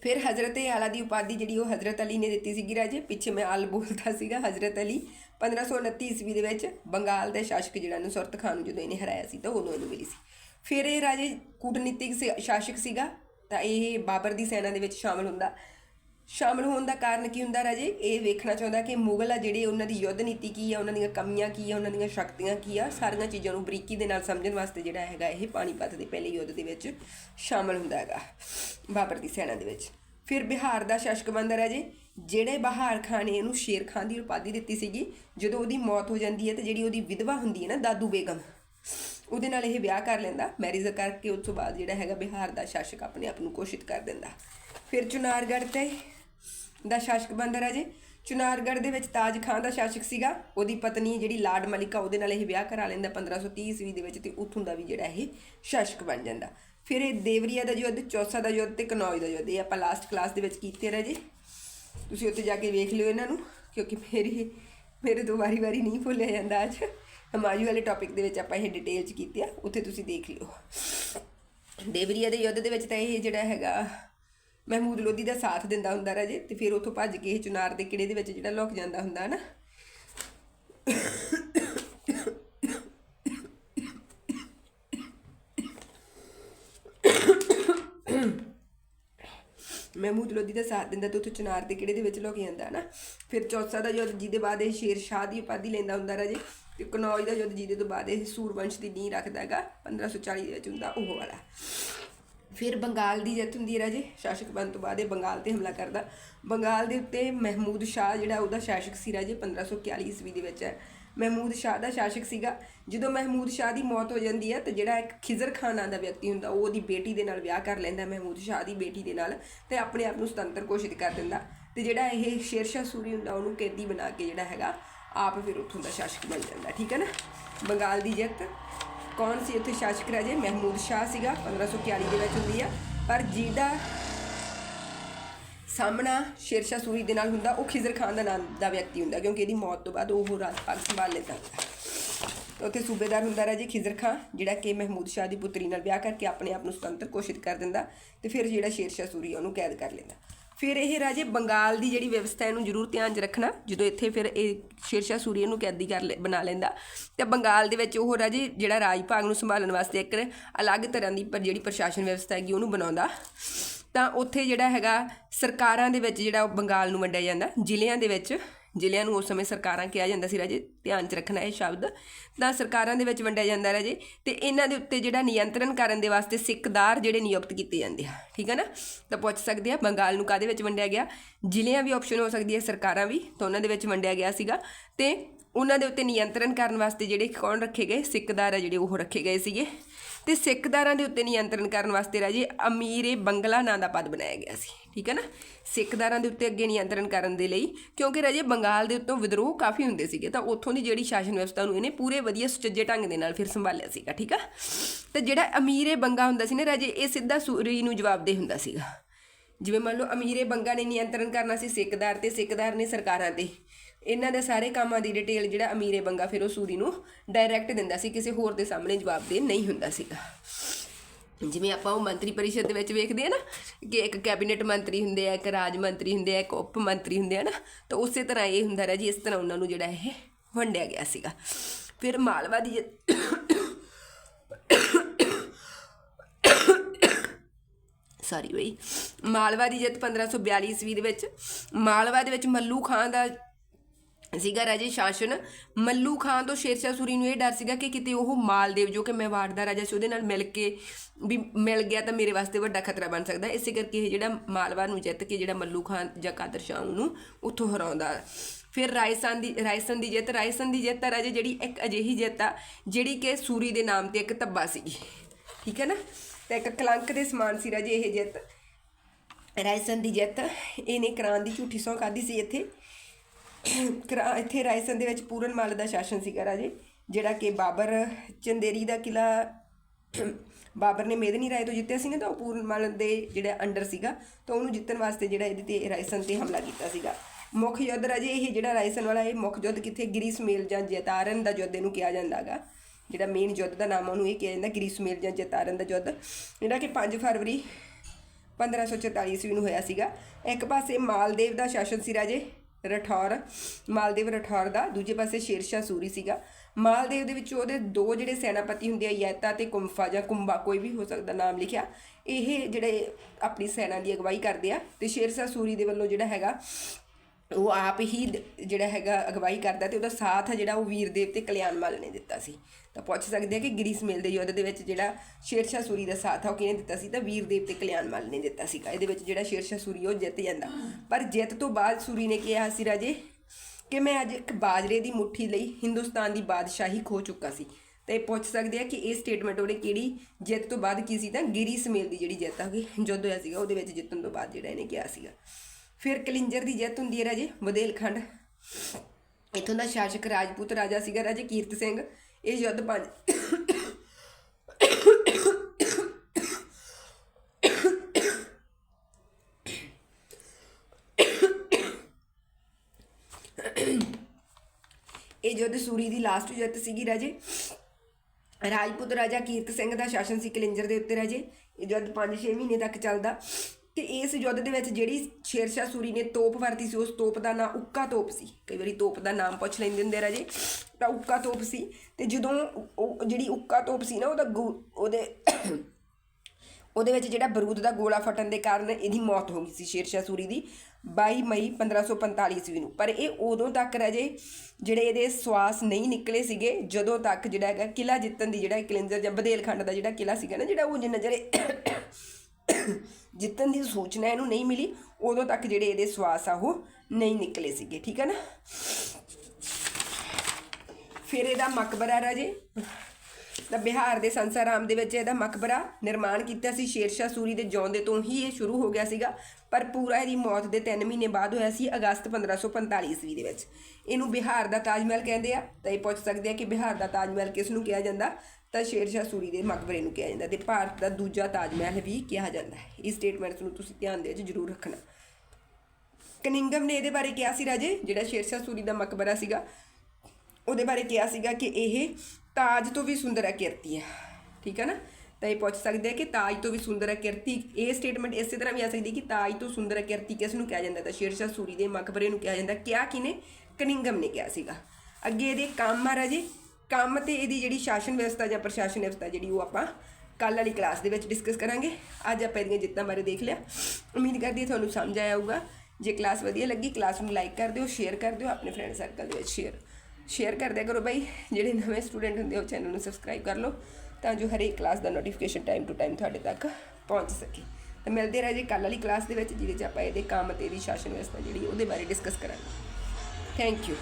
ਫਿਰ ਹਜ਼ਰਤ ਆਲਾ ਦੀ ਉਪਾਧੀ ਜਿਹੜੀ ਉਹ ਹਜ਼ਰਤ ਅਲੀ ਨੇ ਦਿੱਤੀ ਸੀਗੀ ਰਾਜੇ, ਪਿੱਛੇ ਮੈਂ ਆਲ ਬੋਲਦਾ ਸੀਗਾ, ਹਜ਼ਰਤ ਅਲੀ 1529 ਈਸਵੀ ਦੇ ਵਿੱਚ ਬੰਗਾਲ ਦੇ ਸ਼ਾਸਕ ਜਿਹੜਾ ਨੁਸਰਤ ਖਾਨ ਨੂੰ ਜਦੋਂ ਇਹਨੇ ਹਰਾਇਆ ਸੀ ਤਾਂ ਉਹਨੂੰ ਇਹਨੂੰ ਮਿਲੀ ਸੀ। ਫਿਰ ਇਹ ਰਾਜੇ ਕੂਟਨੀਤਿਕ ਸੇ- ਸ਼ਾਸਕ ਸੀਗਾ, ਤਾਂ ਇਹ ਬਾਬਰ ਦੀ ਸੈਨਾ ਦੇ ਵਿੱਚ ਸ਼ਾਮਲ ਹੁੰਦਾ। ਸ਼ਾਮਲ ਹੋਣ ਦਾ ਕਾਰਨ ਕੀ ਹੁੰਦਾ ਰਾਜੇ? ਇਹ ਵੇਖਣਾ ਚਾਹੁੰਦਾ ਕਿ ਮੁਗਲ ਆ ਜਿਹੜੇ ਉਹਨਾਂ ਦੀ ਯੁੱਧ ਨੀਤੀ ਕੀ ਆ, ਉਹਨਾਂ ਦੀਆਂ ਕਮੀਆਂ ਕੀ ਆ, ਉਹਨਾਂ ਦੀਆਂ ਸ਼ਕਤੀਆਂ ਕੀ ਆ, ਸਾਰੀਆਂ ਚੀਜ਼ਾਂ ਨੂੰ ਬਰੀਕੀ ਦੇ ਨਾਲ ਸਮਝਣ ਵਾਸਤੇ ਜਿਹੜਾ ਹੈਗਾ ਇਹ ਪਾਣੀਪਤ ਦੇ ਪਹਿਲੇ ਯੁੱਧ ਦੇ ਵਿੱਚ ਸ਼ਾਮਲ ਹੁੰਦਾ ਹੈਗਾ ਬਾਬਰ ਦੀ ਸੈਨਾ ਦੇ ਵਿੱਚ। ਫਿਰ ਬਿਹਾਰ ਦਾ ਸ਼ਾਸਕ ਬਣਦਾ ਰਾਜੇ, ਜਿਹੜੇ ਬਹਾਰ ਖਾਨ ਨੇ ਇਹਨੂੰ ਸ਼ੇਰ ਖਾਨ ਦੀ ਉਪਾਧੀ ਦਿੱਤੀ ਸੀਗੀ, ਜਦੋਂ ਉਹਦੀ ਮੌਤ ਹੋ ਜਾਂਦੀ ਹੈ ਤੇ ਜਿਹੜੀ ਉਹਦੀ ਵਿਧਵਾ ਹੁੰਦੀ ਹੈ ਨਾ, ਦਾਦੂ ਬੇਗਮ, ਉਹਦੇ ਨਾਲ ਇਹ ਵਿਆਹ ਕਰ ਲੈਂਦਾ ਮੈਰਿਜ ਕਰਕੇ ਉਸ ਤੋਂ ਬਾਅਦ ਜਿਹੜਾ ਹੈਗਾ ਬਿਹਾਰ ਦਾ ਸ਼ਾਸਕ ਆਪਣੇ ਆਪ ਨੂੰ ਘੋਸ਼ਿਤ ਕਰ ਦਿੰਦਾ। ਫਿਰ ਚੁਨਾਰਗੜ੍ਹ ਤੇ ਦਾ ਸ਼ਾਸਕ ਬਣਦਾ ਰਿਹਾ ਰਾਜੇ ਚੁਨਾਰਗੜ੍ਹ ਦੇ ਵਿੱਚ ਤਾਜ ਖਾਨ ਦਾ ਸ਼ਾਸਕ ਸੀਗਾ। ਉਹਦੀ ਪਤਨੀ ਜਿਹੜੀ ਲਾਡ ਮਲਿਕਾ, ਉਹਦੇ ਨਾਲ ਇਹ ਵਿਆਹ ਕਰਾ ਲੈਂਦਾ 1530 ਈਸਵੀ ਦੇ ਵਿੱਚ ਤੇ ਉੱਥੋਂ ਦਾ ਵੀ ਜਿਹੜਾ ਇਹ ਸ਼ਾਸਕ ਬਣ ਜਾਂਦਾ। ਫਿਰ ਇਹ ਦੇਵਰੀਆ ਦਾ ਯੁੱਧ, ਚੌਸਾ ਦਾ ਯੁੱਧ ਤੇ ਕਨੌਜ ਦਾ ਯੁੱਧ, ਇਹ ਆਪਾਂ ਲਾਸਟ ਕਲਾਸ ਦੇ ਵਿੱਚ ਕੀਤੇ ਰਾਜੇ ਤੁਸੀਂ ਉੱਥੇ ਜਾ ਕੇ ਵੇਖ ਲਿਓ ਇਹਨਾਂ ਨੂੰ, ਕਿਉਂਕਿ ਮੇਰੀ ਮੇਰੇ ਤੋਂ ਵਾਰੀ-ਵਾਰੀ ਨਹੀਂ ਭੁੱਲਿਆ ਜਾਂਦਾ ਅੱਜ। ਹਮਾਯੂ ਵਾਲੇ ਟੌਪਿਕ ਦੇ ਵਿੱਚ ਆਪਾਂ ਇਹ ਡਿਟੇਲ ਚ ਕੀਤੇ ਆ, ਉੱਥੇ ਤੁਸੀਂ ਦੇਖ ਲਿਓ। ਦੇਵਰੀਆ ਦੇ ਯੁੱਧ ਦੇ ਵਿੱਚ ਤਾਂ ਇਹ ਜਿਹੜਾ ਹੈਗਾ ਮਹਿਮੂਦ ਲੋਧੀ ਦਾ ਸਾਥ ਦਿੰਦਾ ਹੁੰਦਾ ਰਾਜੇ ਤੇ ਫਿਰ ਉੱਥੋਂ ਭੱਜ ਕੇ ਇਹ ਚੁਨਾਰ ਦੇ ਕਿਲੇ ਦੇ ਵਿੱਚ ਜਿਹੜਾ ਲੁਕ ਜਾਂਦਾ ਹੁੰਦਾ ਨਾ। ਮਹਿਮੂਦ ਲੋਧੀ ਦਾ ਸਾਥ ਦਿੰਦਾ ਤੇ ਉੱਥੇ ਚੁਨਾਰ ਦੇ ਕਿਲੇ ਦੇ ਵਿੱਚ ਲੁਕ ਜਾਂਦਾ ਨਾ। ਫਿਰ ਚੌਥਾ ਦਾ ਯੁੱਧ ਜਿਹਦੇ ਬਾਅਦ ਇਹ ਸ਼ੇਰ ਸ਼ਾਹ ਦੀ ਉਪਾਧੀ ਲੈਂਦਾ ਹੁੰਦਾ ਰਾਜੇ ਤੇ ਕਨੌਜ ਦਾ ਯੁੱਧ ਜਿਹਦੇ ਤੋਂ ਬਾਅਦ ਇਹ ਸੂਰਵੰਸ਼ ਦੀ ਨੀਂਹ ਰੱਖਦਾ ਹੈਗਾ 1540 ਦੇ ਵਿੱਚ ਹੁੰਦਾ ਉਹ ਵਾਲਾ। ਫਿਰ ਬੰਗਾਲ ਦੀ ਜਿੱਤ ਹੁੰਦੀ ਹੈ ਰਾਜੇ, ਸ਼ਾਸਕ ਬਣਨ ਤੋਂ ਬਾਅਦ ਇਹ ਬੰਗਾਲ ਤੇ ਹਮਲਾ ਕਰਦਾ। ਬੰਗਾਲ ਦੇ ਉੱਤੇ ਮਹਿਮੂਦ ਸ਼ਾਹ ਜਿਹੜਾ ਉਹਦਾ ਸ਼ਾਸਕ ਸੀ ਰਾਜੇ 1541 ਈਸਵੀ ਦੇ ਵਿੱਚ ਹੈ। ਮਹਿਮੂਦ ਸ਼ਾਹ ਦਾ ਸ਼ਾਸਕ ਸੀਗਾ। ਜਦੋਂ ਮਹਿਮੂਦ ਸ਼ਾਹ ਦੀ ਮੌਤ ਹੋ ਜਾਂਦੀ ਹੈ ਤੇ ਜਿਹੜਾ ਇੱਕ ਖਿਜ਼ਰ ਖਾਨ ਨਾਂ ਦਾ ਵਿਅਕਤੀ ਹੁੰਦਾ, ਉਹ ਉਹਦੀ ਬੇਟੀ ਦੇ ਨਾਲ ਵਿਆਹ ਕਰ ਲੈਂਦਾ ਮਹਿਮੂਦ ਸ਼ਾਹ ਦੀ ਬੇਟੀ ਦੇ ਨਾਲ ਤੇ ਆਪਣੇ ਆਪ ਨੂੰ ਸੁਤੰਤਰ ਘੋਸ਼ਿਤ ਕਰ ਦਿੰਦਾ। ਤੇ ਜਿਹੜਾ ਇਹ ਸ਼ੇਰਸ਼ਾਹ ਸੂਰੀ ਹੁੰਦਾ, ਉਹਨੂੰ ਕੈਦੀ ਬਣਾ ਕੇ ਜਿਹੜਾ ਹੈਗਾ, ਆਪ ਫਿਰ ਉੱਥੋਂ ਦਾ ਸ਼ਾਸਕ ਬਣ ਜਾਂਦਾ, ਠੀਕ ਹੈ ਨਾ? ਬੰਗਾਲ ਦੀ ਜਿੱਤ। ਕੌਣ ਸੀ ਉੱਥੇ ਸ਼ਾਸਕ ਰਾਜੇ? ਮਹਿਮੂਦ ਸ਼ਾਹ ਸੀਗਾ 1541 ਦੇ ਵਿੱਚ ਹੁੰਦੀ ਆ। ਪਰ ਜਿਹਦਾ ਸਾਹਮਣਾ ਸ਼ੇਰਸ਼ਾਹ ਸੂਰੀ ਦੇ ਨਾਲ ਹੁੰਦਾ, ਉਹ ਖਿਜ਼ਰ ਖਾਨ ਦਾ ਨਾਮ ਦਾ ਵਿਅਕਤੀ ਹੁੰਦਾ, ਕਿਉਂਕਿ ਇਹਦੀ ਮੌਤ ਤੋਂ ਬਾਅਦ ਉਹ ਰਾਜ ਭਾਗ ਸੰਭਾਲ ਲੈਂਦਾ ਉੱਥੇ ਸੂਬੇਦਾਰ ਹੁੰਦਾ ਰਾਜੇ ਖਿਜ਼ਰ ਖਾਂ ਜਿਹੜਾ ਕਿ ਮਹਿਮੂਦ ਸ਼ਾਹ ਦੀ ਪੁੱਤਰੀ ਨਾਲ ਵਿਆਹ ਕਰਕੇ ਆਪਣੇ ਆਪ ਨੂੰ ਸੁਤੰਤਰ ਘੋਸ਼ਿਤ ਕਰ ਦਿੰਦਾ ਤੇ ਫਿਰ ਜਿਹੜਾ ਸ਼ੇਰਸ਼ਾਹ ਸੂਰੀ ਉਹਨੂੰ ਕੈਦ ਕਰ ਲੈਂਦਾ। ਫਿਰ ਇਹ ਰਾਜੇ ਬੰਗਾਲ ਦੀ ਜਿਹੜੀ ਵਿਵਸਥਾ ਇਹਨੂੰ ਜ਼ਰੂਰ ਧਿਆਨ 'ਚ ਰੱਖਣਾ, ਜਦੋਂ ਇੱਥੇ ਫਿਰ ਇਹ ਸ਼ੇਰਸ਼ਾਹ ਸੂਰੀ ਨੂੰ ਕੈਦੀ ਕਰ ਲੈ- ਬਣਾ ਲੈਂਦਾ। ਤੇ ਬੰਗਾਲ ਦੇ ਵਿੱਚ ਉਹ ਰਾਜੇ ਜਿਹੜਾ ਰਾਜ ਭਾਗ ਨੂੰ ਸੰਭਾਲਣ ਵਾਸਤੇ ਇੱਕ ਅਲੱਗ ਤਰ੍ਹਾਂ ਦੀ ਪਰ ਜਿਹੜੀ ਪ੍ਰਸ਼ਾਸਨ ਵਿਵਸਥਾ ਹੈਗੀ, ਉਹਨੂੰ ਬਣਾਉਂਦਾ। ਤਾਂ ਉੱਥੇ ਜਿਹੜਾ ਹੈਗਾ ਸਰਕਾਰਾਂ ਦੇ ਵਿੱਚ ਜਿਹੜਾ ਉਹ ਬੰਗਾਲ ਨੂੰ ਵੰਡਿਆ ਜਾਂਦਾ, ਜ਼ਿਲ੍ਹਿਆਂ ਦੇ ਵਿੱਚ। ਜ਼ਿਲ੍ਹਿਆਂ ਨੂੰ ਉਸ ਸਮੇਂ ਸਰਕਾਰਾਂ ਕਿਹਾ ਜਾਂਦਾ ਸੀ, ਰਾਜੇ ਧਿਆਨ 'ਚ ਰੱਖਣਾ ਇਹ ਸ਼ਬਦ, ਤਾਂ ਸਰਕਾਰਾਂ ਦੇ ਵਿੱਚ ਵੰਡਿਆ ਜਾਂਦਾ ਰਾਜੇ, ਤੇ ਇਹਨਾਂ ਦੇ ਉੱਤੇ ਜਿਹੜਾ ਨਿਯੰਤਰਣ ਕਰਨ ਦੇ ਵਾਸਤੇ ਸਿੱਕਦਾਰ ਜਿਹੜੇ ਨਿਯੁਕਤ ਕੀਤੇ ਜਾਂਦੇ ਆ, ਠੀਕ ਹੈ ਨਾ? ਤਾਂ ਪੁੱਛ ਸਕਦੇ ਆ, ਬੰਗਾਲ ਨੂੰ ਕਾਦੇ ਵਿੱਚ ਵੰਡਿਆ ਗਿਆ? ਜ਼ਿਲ੍ਹਿਆਂ ਵੀ ਆਪਸ਼ਨ ਹੋ ਸਕਦੀ ਹੈ, ਸਰਕਾਰਾਂ ਵੀ, ਤਾਂ ਉਹਨਾਂ ਦੇ ਵਿੱਚ ਵੰਡਿਆ ਗਿਆ ਸੀਗਾ, ਤੇ ਉਹਨਾਂ ਦੇ ਉੱਤੇ ਨਿਯੰਤਰਣ ਕਰਨ ਵਾਸਤੇ ਜਿਹੜੇ ਕੌਣ ਰੱਖੇ ਗਏ? ਸਿੱਕਦਾਰ ਆ ਜਿਹੜੇ ਉਹ ਰੱਖੇ ਗਏ ਸੀਗੇ। ਤੇ ਸਿੱਖਦਾਰਾਂ ਦੇ ਉੱਤੇ ਨਿਯੰਤਰਣ ਕਰਨ ਵਾਸਤੇ ਰਾਜੇ ਅਮੀਰੇ ਬੰਗਲਾ ਨਾਂ ਦਾ ਪਦ ਬਣਾਇਆ ਗਿਆ ਸੀ, ਠੀਕ ਹੈ ਨਾ? ਸਿੱਖਦਾਰਾਂ ਦੇ ਉੱਤੇ ਅੱਗੇ ਨਿਯੰਤਰਣ ਕਰਨ ਦੇ ਲਈ, ਕਿਉਂਕਿ ਰਾਜੇ ਬੰਗਾਲ ਦੇ ਉੱਤੋਂ ਵਿਦਰੋਹ ਕਾਫੀ ਹੁੰਦੇ ਸੀਗੇ, ਤਾਂ ਉੱਥੋਂ ਦੀ ਜਿਹੜੀ ਸ਼ਾਸਨ ਵਿਵਸਥਾ ਨੂੰ ਇਹਨੇ ਪੂਰੇ ਵਧੀਆ ਸੁਚੱਜੇ ਢੰਗ ਦੇ ਨਾਲ ਫਿਰ ਸੰਭਾਲਿਆ ਸੀਗਾ, ਠੀਕ ਆ? ਤੇ ਜਿਹੜਾ ਅਮੀਰੇ ਬੰਗਾ ਹੁੰਦਾ ਸੀ ਨਾ ਰਾਜੇ, ਇਹ ਸਿੱਧਾ ਸੂਰੀ ਨੂੰ ਜਵਾਬਦੇਹ ਹੁੰਦਾ ਸੀਗਾ। ਜਿਵੇਂ ਮੰਨ ਲਓ ਅਮੀਰੇ ਬੰਗਾ ਨੇ ਨਿਯੰਤਰਣ ਕਰਨਾ ਸੀ ਸਿੱਖਦਾਰ ਤੇ, ਸਿੱਖਦਾਰ ਨੇ ਸਰਕਾਰਾਂ ਤੇ ਇਹਨਾਂ ਦੇ ਸਾਰੇ ਕੰਮਾਂ ਦੀ ਡਿਟੇਲ ਜਿਹੜਾ ਅਮੀਰੇ ਬੰਗਾ ਫਿਰ ਉਹ ਸੂਰੀ ਨੂੰ ਡਾਇਰੈਕਟ ਦਿੰਦਾ ਸੀ, ਕਿਸੇ ਹੋਰ ਦੇ ਸਾਹਮਣੇ ਜਵਾਬਦੇਹ ਨਹੀਂ ਹੁੰਦਾ ਸੀਗਾ। ਜਿਵੇਂ ਆਪਾਂ ਉਹ ਮੰਤਰੀ ਪਰਿਸ਼ਦ ਦੇ ਵਿੱਚ ਵੇਖਦੇ ਆ ਨਾ, ਕਿ ਇੱਕ ਕੈਬਨਿਟ ਮੰਤਰੀ ਹੁੰਦੇ ਆ, ਇੱਕ ਰਾਜ ਮੰਤਰੀ ਹੁੰਦੇ ਆ, ਇੱਕ ਉਪ ਮੰਤਰੀ ਹੁੰਦੇ ਆ ਨਾ, ਤਾਂ ਉਸੇ ਤਰ੍ਹਾਂ ਇਹ ਹੁੰਦਾ ਰਿਹਾ ਜੀ, ਇਸ ਤਰ੍ਹਾਂ ਉਹਨਾਂ ਨੂੰ ਜਿਹੜਾ ਇਹ ਵੰਡਿਆ ਗਿਆ ਸੀਗਾ। ਫਿਰ ਮਾਲਵਾ ਦੀ ਜਿੱਤ- ਸੌਰੀ ਬਈ, ਮਾਲਵਾ ਦੀ ਜਿੱਤ 1542 ਈਸਵੀ ਦੇ ਵਿੱਚ, ਮਾਲਵਾ ਦੇ ਵਿੱਚ ਮੱਲੂ ਖਾਨ ਦਾ ਸੀਗਾ ਰਾਜੇ ਸ਼ਾਸਨ। ਮੱਲੂ ਖਾਨ ਤੋਂ ਸ਼ੇਰਸ਼ਾਹ ਸੂਰੀ ਨੂੰ ਇਹ ਡਰ ਸੀਗਾ ਕਿ ਕਿਤੇ ਉਹ ਮਾਲਦੇਵ ਜੋ ਕਿ ਮੇਵਾੜ ਦਾ ਰਾਜਾ ਸੀ, ਉਹਦੇ ਨਾਲ ਮਿਲ ਕੇ ਵੀ ਮਿਲ ਗਿਆ ਤਾਂ ਮੇਰੇ ਵਾਸਤੇ ਵੱਡਾ ਖਤਰਾ ਬਣ ਸਕਦਾ। ਇਸੇ ਕਰਕੇ ਇਹ ਜਿਹੜਾ ਮਾਲਵਾ ਨੂੰ ਜਿੱਤ ਕੇ ਜਿਹੜਾ ਮੱਲੂ ਖਾਨ ਜਾਂ ਕਾਦਰ ਸ਼ਾਹ ਨੂੰ ਉੱਥੋਂ ਹਰਾਉਂਦਾ। ਫਿਰ ਰਾਜਸਥਾਨ ਦੀ ਰਾਜਸਥਾਨ ਦੀ ਜਿੱਤ, ਰਾਜਸਥਾਨ ਦੀ ਜਿੱਤ ਆ ਰਾਜੇ ਜਿਹੜੀ ਇੱਕ ਅਜਿਹੀ ਜਿੱਤ ਆ, ਜਿਹੜੀ ਕਿ ਸੂਰੀ ਦੇ ਨਾਮ ਤੇ ਇੱਕ ਧੱਬਾ ਸੀਗੀ। ਠੀਕ ਹੈ ਨਾ? ਤਾਂ ਇੱਕ ਕਲੰਕ ਦੇ ਸਮਾਨ ਸੀ ਰਾਜੇ ਇਹ ਜਿੱਤ। ਰਾਜਸਥਾਨ ਦੀ ਜਿੱਤ। ਇਹਨੇ ਕਰਾਂ ਦੀ ਝੂਠੀ ਸੌਂ ਖਾਦੀ ਸੀ ਇੱਥੇ? ਇੱਥੇ ਰਾਜਸਥਾਨ ਦੇ ਵਿੱਚ ਪੂਰਨ ਮੱਲ ਦਾ ਸ਼ਾਸਨ ਸੀਗਾ ਰਾਜੇ, ਜਿਹੜਾ ਕਿ ਬਾਬਰ ਚੰਦੇਰੀ ਦਾ ਕਿਲਾ ਬਾਬਰ ਨੇ ਮੇਦਨੀ ਰਾਏ ਤੋਂ ਜਿੱਤਿਆ ਸੀ ਨਾ ਤਾਂ ਉਹ ਪੂਰਨ ਮੱਲ ਦੇ ਜਿਹੜਾ ਅੰਡਰ ਸੀਗਾ, ਤਾਂ ਉਹਨੂੰ ਜਿੱਤਣ ਵਾਸਤੇ ਜਿਹੜਾ ਇਹਦੇ ਤੇ ਰਾਜਸਥਾਨ ਤੇ ਹਮਲਾ ਕੀਤਾ ਸੀਗਾ। ਮੁੱਖ ਯੁੱਧ ਰਾਜੇ ਇਹ ਜਿਹੜਾ ਰਾਜਸਥਾਨ ਵਾਲਾ ਇਹ ਮੁੱਖ ਯੁੱਧ ਕਿੱਥੇ? ਗ੍ਰੀਸਮੇਲ ਜਾਂ ਜੈਤਾਰਨ ਦਾ ਯੁੱਧ ਇਹਨੂੰ ਕਿਹਾ ਜਾਂਦਾਗਾ ਜਿਹੜਾ ਮੇਨ ਯੁੱਧ ਦਾ ਨਾਮ ਉਹਨੂੰ ਇਹ ਕਿਹਾ ਜਾਂਦਾ ਗ੍ਰੀਸਮੇਲ ਜਾਂ ਜੈਤਾਰਨ ਦਾ ਯੁੱਧ। ਜਿਹੜਾ ਕਿ 5 ਫਰਵਰੀ 1544 ਈਸਵੀ ਨੂੰ ਹੋਇਆ ਸੀਗਾ। ਇੱਕ ਪਾਸੇ ਮਾਲਦੇਵ ਦਾ ਸ਼ਾਸਨ ਸੀ ਰਾਜੇ ਰਠੌਰ, ਮਾਲਦੇਵ ਰਠੌਰ ਦਾ, ਦੂਜੇ ਪਾਸੇ ਸ਼ੇਰਸ਼ਾਹ ਸੂਰੀ ਸੀਗਾ। ਮਾਲਦੇਵ ਦੇ ਵਿੱਚ ਉਹਦੇ ਦੋ ਜਿਹੜੇ ਸੈਨਾਪਤੀ ਹੁੰਦੇ ਆ, ਯੈਤਾ ਤੇ ਕੁੰਫਾ ਜਾਂ ਕੁੰਬਾ, ਕੋਈ ਵੀ ਹੋ ਸਕਦਾ ਨਾਮ ਲਿਖਿਆ, ਇਹ ਜਿਹੜੇ ਆਪਣੀ ਸੈਨਾ ਦੀ ਅਗਵਾਈ ਕਰਦੇ ਆ। ਤੇ ਸ਼ੇਰਸ਼ਾਹ ਸੂਰੀ ਦੇ ਵੱਲੋਂ ਜਿਹੜਾ ਹੈਗਾ ਉਹ ਆਪ ਹੀ ਜਿਹੜਾ ਹੈਗਾ ਅਗਵਾਈ ਕਰਦਾ ਤੇ ਉਹਦਾ ਸਾਥ ਹੈ ਜਿਹੜਾ ਉਹ ਵੀਰਦੇਵ ਤੇ ਕਲਿਆਣਮਲ ਨੇ ਦਿੱਤਾ ਸੀ। ਤਾਂ ਪੁੱਛ ਸਕਦੇ ਆ ਕਿ ਗ੍ਰੀਸਮੇਲ ਦੇ ਯੁੱਧ ਦੇ ਵਿੱਚ ਜਿਹੜਾ ਸ਼ੇਰਸ਼ਾਹ ਸੂਰੀ ਦਾ ਸਾਥ ਆ ਉਹ ਕਿਹਨੇ ਦਿੱਤਾ ਸੀ? ਤਾਂ ਵੀਰਦੇਵ ਤੇ ਕਲਿਆਣਮਲ ਨੇ ਦਿੱਤਾ ਸੀਗਾ। ਇਹਦੇ ਵਿੱਚ ਜਿਹੜਾ ਸ਼ੇਰਸ਼ਾਹ ਸੂਰੀ ਉਹ ਜਿੱਤ ਜਾਂਦਾ। ਪਰ ਜਿੱਤ ਤੋਂ ਬਾਅਦ ਸੂਰੀ ਨੇ ਕਿਹਾ ਸੀ, ਰਾਜੇ, ਕਿ ਮੈਂ ਅੱਜ ਇੱਕ ਬਾਜਰੇ ਦੀ ਮੁੱਠੀ ਲਈ ਹਿੰਦੁਸਤਾਨ ਦੀ ਬਾਦਸ਼ਾਹੀ ਖੋ ਚੁੱਕਾ ਸੀ। ਤੇ ਇਹ ਪੁੱਛ ਸਕਦੇ ਆ ਕਿ ਇਹ ਸਟੇਟਮੈਂਟ ਉਹਨੇ ਕਿਹੜੀ ਜਿੱਤ ਤੋਂ ਬਾਅਦ ਕੀ ਸੀ? ਤਾਂ ਗਿਰੀ ਸਮੇਲ ਦੀ ਜਿਹੜੀ ਜਿੱਤ ਆ ਗਈ ਜੁੱਧ ਹੋਇਆ ਸੀਗਾ, ਉਹਦੇ ਵਿੱਚ ਜਿੱਤਣ ਤੋਂ ਬਾਅਦ ਜਿਹੜਾ ਇਹਨੇ ਕਿਹਾ ਸੀਗਾ। ਫਿਰ ਕਲਿੰਜਰ ਦੀ ਜਿੱਤ ਹੁੰਦੀ ਹੈ ਰਾਜੇ ਵਦੇਲਖੰਡ ਇਥੋਂ ਦਾ ਸ਼ਾਸਕ ਰਾਜਪੂਤ ਰਾਜਾ ਸੀਗਾ ਰਾਜੇ ਕੀਰਤ ਸਿੰਘ। ਇਹ ਯੁੱਧ ਪੰਜ ਇਹ ਯੁੱਧ ਸੂਰੀ ਦੀ ਲਾਸਟ ਜਿੱਤ ਸੀਗੀ ਰਾਜੇ। ਰਾਜਪੂਤ ਰਾਜਾ ਕੀਰਤ ਸਿੰਘ ਦਾ ਸ਼ਾਸਨ ਸੀ ਕਲਿੰਜਰ ਦੇ ਉੱਤੇ ਰਾਜੇ। ਇਹ ਯੁੱਧ 5-6 ਮਹੀਨੇ ਤੱਕ ਚੱਲਦਾ। ਤੇ ਇਸ ਯੁੱਧ ਦੇ ਵਿੱਚ ਜਿਹੜੀ ਸ਼ੇਰਸ਼ਾਹ ਸੂਰੀ ਨੇ ਤੋਪ ਵਰਤੀ ਸੀ, ਉਸ ਤੋਪ ਦਾ ਨਾਂ ਉੱਕਾ ਤੋਪ ਸੀ। ਕਈ ਵਾਰੀ ਤੋਪ ਦਾ ਨਾਮ ਪੁੱਛ ਲੈਂਦੇ ਹੁੰਦੇ ਰਾਜੇ, ਤਾਂ ਉੱਕਾ ਤੋਪ ਸੀ। ਤੇ ਜਦੋਂ ਜਿਹੜੀ ਉੱਕਾ ਤੋਪ ਸੀ ਨਾ, ਉਹਦਾ ਗੋ- ਉਹਦੇ ਉਹਦੇ ਵਿੱਚ ਜਿਹੜਾ ਬਰੂਦ ਦਾ ਗੋਲਾ ਫਟਣ ਦੇ ਕਾਰਨ ਇਹਦੀ ਮੌਤ ਹੋ ਗਈ ਸੀ ਸ਼ੇਰਸ਼ਾਹ ਸੂਰੀ ਦੀ 22 ਮਈ 1545 ਈਸਵੀ ਨੂੰ। ਪਰ ਇਹ ਉਦੋਂ ਤੱਕ ਰਾਜੇ, ਜਿਹੜੇ ਇਹਦੇ ਸਵਾਸ ਨਹੀਂ ਨਿਕਲੇ ਸੀਗੇ, ਜਦੋਂ ਤੱਕ ਜਿਹੜਾ ਹੈਗਾ ਕਿਲਾ ਜਿੱਤਣ ਦੀ ਜਿਹੜਾ ਕਲਿੰਜਰ ਜਾਂ ਬਦੇਲਖੰਡ ਦਾ ਜਿਹੜਾ ਕਿਲਾ ਸੀਗਾ ਨਾ, ਜਿਹੜਾ ਉਹ ਜਿੰਨਾ ਜਿੱਤਣ ਦੀ ਸੂਚਨਾ ਇਹਨੂੰ ਨਹੀਂ ਮਿਲੀ, ਉਦੋਂ ਤੱਕ ਜਿਹੜੇ ਇਹਦੇ ਸਵਾਸ ਆ ਉਹ ਨਹੀਂ ਨਿਕਲੇ ਸੀਗੇ, ਠੀਕ ਹੈ ਨਾ? ਫਿਰ ਇਹਦਾ ਮਕਬਰਾ ਰਾਜੇ, ਤਾਂ ਬਿਹਾਰ ਦੇ ਸੰਸਾਰਾਮ ਦੇ ਵਿੱਚ ਇਹਦਾ ਮਕਬਰਾ ਨਿਰਮਾਣ ਕੀਤਾ ਸੀ, ਸ਼ੇਰਸ਼ਾਹ ਸੂਰੀ ਦੇ ਜਿਉਂਦੇ ਤੋਂ ਹੀ ਇਹ ਸ਼ੁਰੂ ਹੋ ਗਿਆ ਸੀਗਾ। ਪਰ ਪੂਰਾ ਇਹਦੀ ਮੌਤ ਦੇ 3 ਮਹੀਨੇ ਬਾਅਦ ਹੋਇਆ ਸੀ ਅਗਸਤ 1545 ਈਸਵੀ ਦੇ ਵਿੱਚ। ਇਹਨੂੰ ਬਿਹਾਰ ਦਾ ਤਾਜ ਮਹਿਲ ਕਹਿੰਦੇ ਆ। ਤਾਂ ਇਹ ਪੁੱਛ ਸਕਦੇ ਆ ਕਿ ਬਿਹਾਰ ਦਾ ਤਾਜ ਮਹਿਲ ਕਿਸ ਨੂੰ ਕਿਹਾ ਜਾਂਦਾ? ਤਾਂ ਸ਼ੇਰਸ਼ਾਹ ਸੂਰੀ ਦੇ ਮਕਬਰੇ ਨੂੰ ਕਿਹਾ ਜਾਂਦਾ ਤੇ ਭਾਰਤ ਦਾ ਦੂਜਾ ਤਾਜ ਮਹਿਲ ਵੀ ਕਿਹਾ ਜਾਂਦਾ ਹੈ। ਇਹ ਸਟੇਟਮੈਂਟਸ ਨੂੰ ਤੁਸੀਂ ਧਿਆਨ ਦੇ ਵਿੱਚ ਜ਼ਰੂਰ ਰੱਖਣਾ। ਕਨਿੰਗਮ ਨੇ ਇਹਦੇ ਬਾਰੇ ਕਿਹਾ ਸੀ ਰਾਜੇ, ਜਿਹੜਾ ਸ਼ੇਰਸ਼ਾਹ ਸੂਰੀ ਦਾ ਮਕਬਰਾ ਸੀਗਾ। ਉਹਦੇ ਬਾਰੇ ਕਿਹਾ ਸੀਗਾ ਕਿ ਇਹ ਤਾਜ ਤੋਂ ਵੀ ਸੁੰਦਰ ਹੈ ਕਿਰਤੀ ਹੈ ਠੀਕ ਹੈ ਨਾ? ਤਾਂ ਇਹ ਪੁੱਛ ਸਕਦੇ ਆ ਕਿ ਤਾਜ ਤੋਂ ਵੀ ਸੁੰਦਰ ਅਕਿਰਤੀ, ਇਹ ਸਟੇਟਮੈਂਟ ਇਸੇ ਤਰ੍ਹਾਂ ਵੀ ਆ ਸਕਦੀ ਕਿ ਤਾਜ ਤੋਂ ਸੁੰਦਰ ਅਕਿਰਤੀ ਕਿਸ ਨੂੰ ਕਿਹਾ ਜਾਂਦਾ? ਤਾਂ ਸ਼ੇਰਸ਼ਾਹ ਸੂਰੀ ਦੇ ਮਕਬਰੇ ਨੂੰ ਕਿਹਾ ਜਾਂਦਾ। ਕਿਹਾ ਕਿਨੇ ਕਨਿੰਗਮ ਨੇ ਕਿਹਾ ਸੀਗਾ। ਅੱਗੇ ਇਹਦੇ ਕੰਮ ਮਹਾਰਾਜੇ ਕੰਮ ਤੇ ਇਹਦੀ ਜਿਹੜੀ ਸ਼ਾਸਨ ਵਿਵਸਥਾ ਜਾਂ ਪ੍ਰਸ਼ਾਸਨ ਵਿਵਸਥਾ ਜਿਹੜੀ ਉਹ ਆਪਾਂ ਕੱਲ੍ਹ ਵਾਲੀ ਕਲਾਸ ਦੇ ਵਿੱਚ ਡਿਸਕਸ ਕਰਾਂਗੇ। ਅੱਜ ਆਪਾਂ ਇਹਦੀਆਂ ਜਿੱਤਾਂ ਬਾਰੇ ਦੇਖ ਲਿਆ। ਉਮੀਦ ਕਰਦੀ ਤੁਹਾਨੂੰ ਸਮਝ ਆਇਆ ਹੋਊਗਾ। ਜੇ ਕਲਾਸ ਵਧੀਆ ਲੱਗੀ ਕਲਾਸ ਨੂੰ ਲਾਈਕ ਕਰ ਦਿਓ ਸ਼ੇਅਰ ਕਰ ਦਿਓ, ਆਪਣੇ ਫਰੈਂਡ ਸਰਕਲ ਦੇ ਵਿੱਚ ਸ਼ੇਅਰ ਸ਼ੇਅਰ ਕਰ ਦਿਆ ਕਰੋ ਬਾਈ। ਜਿਹੜੇ ਨਵੇਂ ਸਟੂਡੈਂਟ ਹੁੰਦੇ ਉਹ ਚੈਨਲ ਨੂੰ ਸਬਸਕ੍ਰਾਈਬ ਕਰ ਲਓ। ਤਾਂ ਜੋ ਹਰੇਕ ਕਲਾਸ ਦਾ ਨੋਟੀਫਿਕੇਸ਼ਨ ਟਾਈਮ ਟੂ ਟਾਈਮ ਤੁਹਾਡੇ ਤੱਕ ਪਹੁੰਚ ਸਕੇ। ਤਾਂ ਮਿਲਦੇ ਰਹੇ ਜੀ ਕੱਲ੍ਹ ਵਾਲੀ ਕਲਾਸ ਦੇ ਵਿੱਚ, ਜਿਹਦੇ 'ਚ ਆਪਾਂ ਇਹਦੇ ਕੰਮ ਤੇ ਇਹਦੀ ਸ਼ਾਸਨ ਵਿਵਸਥਾ ਜਿਹੜੀ ਉਹਦੇ ਬਾਰੇ ਡਿਸਕਸ ਕਰਾਂਗੇ। Thank you